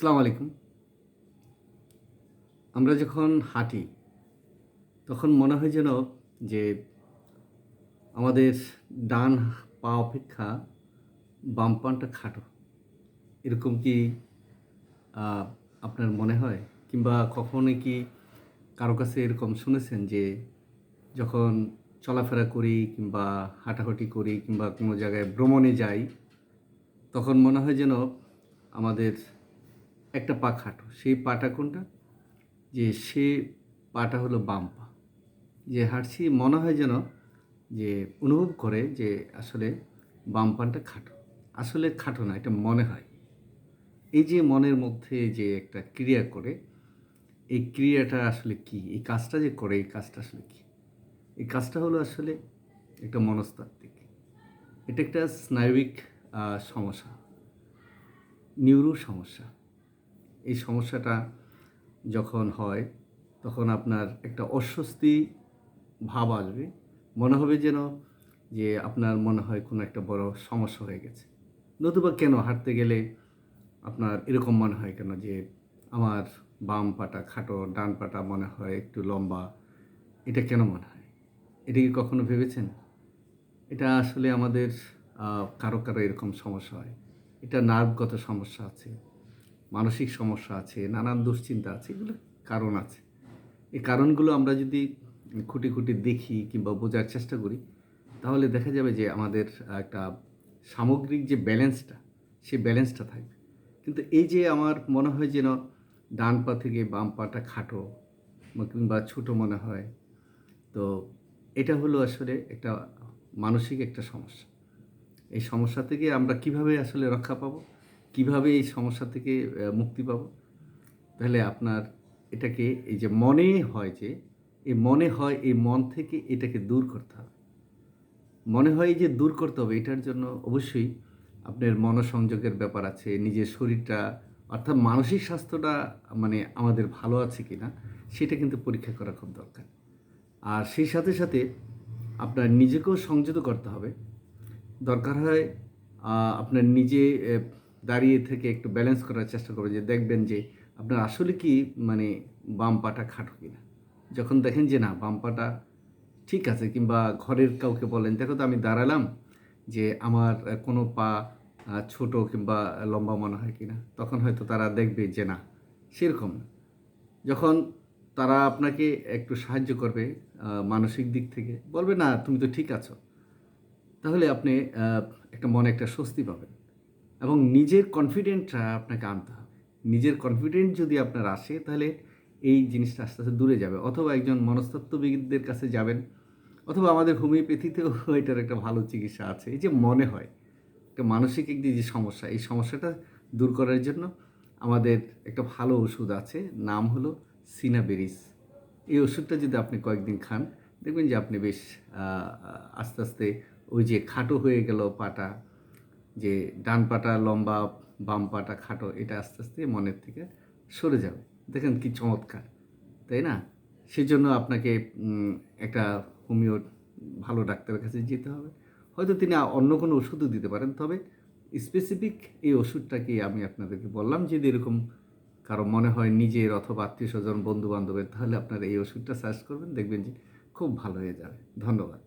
আসসালামু আলাইকুম। আমরা যখন হাঁটি, তখন মনে হয় যেন যে আমাদের ডান পা অপেক্ষা বাম পানটা খাটো। এরকম কি আপনার মনে হয়? কিংবা কখনো কি কারও কাছে এরকম শুনেছেন যে যখন চলাফেরা করি কিংবা হাঁটাহাঁটি করি কিংবা কোনো জায়গায় ভ্রমণে যাই, তখন মনে হয় যেন আমাদের একটা পা খাটো। সেই পাটা কোনটা? যে সে পাটা হলো বাম পা। যে হাঁটছি, মনে হয় যেন যে অনুভব করে যে আসলে বাম পানটা খাটো। আসলে খাটো না, এটা মনে হয়। এই যে মনের মধ্যে যে একটা ক্রিয়া করে, এই ক্রিয়াটা আসলে কি? এই কাজটা যে করে, এই কাজটা আসলে কি? এই কাজটা হলো আসলে একটা মনস্তাত্ত্বিক। এটা একটা স্নায়বিক সমস্যা। নিউরো সমস্যা। এই সমস্যাটা যখন হয়, তখন আপনার একটা অস্বস্তি ভাব আসবে। মনে হবে যেন যে আপনার মনে হয় কোনো একটা বড় সমস্যা হয়ে গেছে। নতুবা কেন হাঁটতে গেলে আপনার এরকম মনে হয় কেন যে আমার বাম পাটা খাটো, ডান পাটা মনে হয় একটু লম্বা, এটা কেন মনে হয়? এটা কি কখনো ভেবেছেন? এটা আসলে আমাদের কারও কারও এরকম সমস্যা হয়। এটা নার্ভগত সমস্যা আছে। মানসিক সমস্যা আছে, নানান দুশ্চিন্তা আছে, এগুলো কারণ আছে। এই কারণগুলো আমরা যদি খুঁটি খুঁটি দেখি কিংবা বোঝার চেষ্টা করি, তাহলে দেখা যাবে যে আমাদের একটা সামগ্রিক যে ব্যালেন্সটা, সেই ব্যালেন্সটা থাকবে। কিন্তু এই যে আমার মনে হয় যেন ডান পা থেকে বাম পাটা খাটো, কিংবা ছোটো মনে হয়, তো এটা হলো আসলে একটা মানসিক একটা সমস্যা। এই সমস্যা থেকে আমরা কীভাবে আসলে রক্ষা পাবো? কীভাবে এই সমস্যা থেকে মুক্তি পাব? তাহলে আপনার এটাকে, এই যে মনে হয় যে, এই মনে হয়, এই মন থেকে এটাকে দূর করতে হবে। মনে হয় যে দূর করতে হবে, এটার জন্য অবশ্যই আপনার মনসংযোগের ব্যাপার আছে, নিজের শরীরটা, অর্থাৎ মানসিক স্বাস্থ্যটা মানে আমাদের ভালো আছে কি না সেটা কিন্তু পরীক্ষা করা খুব দরকার। আর সেই সাথে সাথে আপনার নিজেকেও সংযত করতে হবে। দরকার হয় আপনার নিজে দাঁড়িয়ে থেকে একটু ব্যালেন্স করার চেষ্টা করবেন যে দেখবেন যে আপনার আসলে কি মানে বাম পাটা খাটো কিনা। যখন দেখেন যে না, বাম পাটা ঠিক আছে কিংবা ঘরের কাউকে বলেন, দেখো তো আমি দাঁড়ালাম যে আমার কোনো পা ছোট কিংবা লম্বা মনে হয় কিনা। তখন হয়তো তারা দেখবে যে না, সেরকম না। যখন তারা আপনাকে একটু সাহায্য করবে মানসিক দিক থেকে, বলবে, না, তুমি তো ঠিক আছো। তাহলে আপনি একটা মনে একটা স্বস্তি পাবেন। এবং নিজের কনফিডেন্টটা আপনাকে আনতে হবে। নিজের কনফিডেন্ট যদি আপনার আসে, তাহলে এই জিনিসটা আস্তে আস্তে দূরে যাবে। অথবা একজন মনস্তত্ত্ববিদদের কাছে যাবেন, অথবা আমাদের হোমিওপ্যাথিতেও এটার একটা ভালো চিকিৎসা আছে। এই যে মনে হয়, একটা মানসিক একটি যে সমস্যা, এই সমস্যাটা দূর করার জন্য আমাদের একটা ভালো ওষুধ আছে, নাম হলো সিনাবেরিস। এই ওষুধটা যদি আপনি কয়েকদিন খান, দেখবেন যে আপনি বেশ আস্তে আস্তে ওই যে খাটো হয়ে গেল পাটা যে ডান পাটা লম্বা, বাম পাটা খাটো, এটা আস্তে আস্তে মনের থেকে সরে যাবে। দেখেন কি চমৎকার, তাই না? সেজন্য আপনাকে একটা হোমিও, ভালো ডাক্তারের কাছে যেতে হবে। হয়তো তিনি অন্য কোনো ওষুধও দিতে পারেন, তবে স্পেসিফিক এই ওষুধটাকে আমি আপনাদেরকে বললাম, যদি এরকম কারও মনে হয় নিজের অথবা আত্মীয় স্বজন বন্ধু বান্ধবের তাহলে আপনারা এই ওষুধটা সার্চ করবেন, দেখবেন যে খুব ভালো হয়ে যাবে। ধন্যবাদ।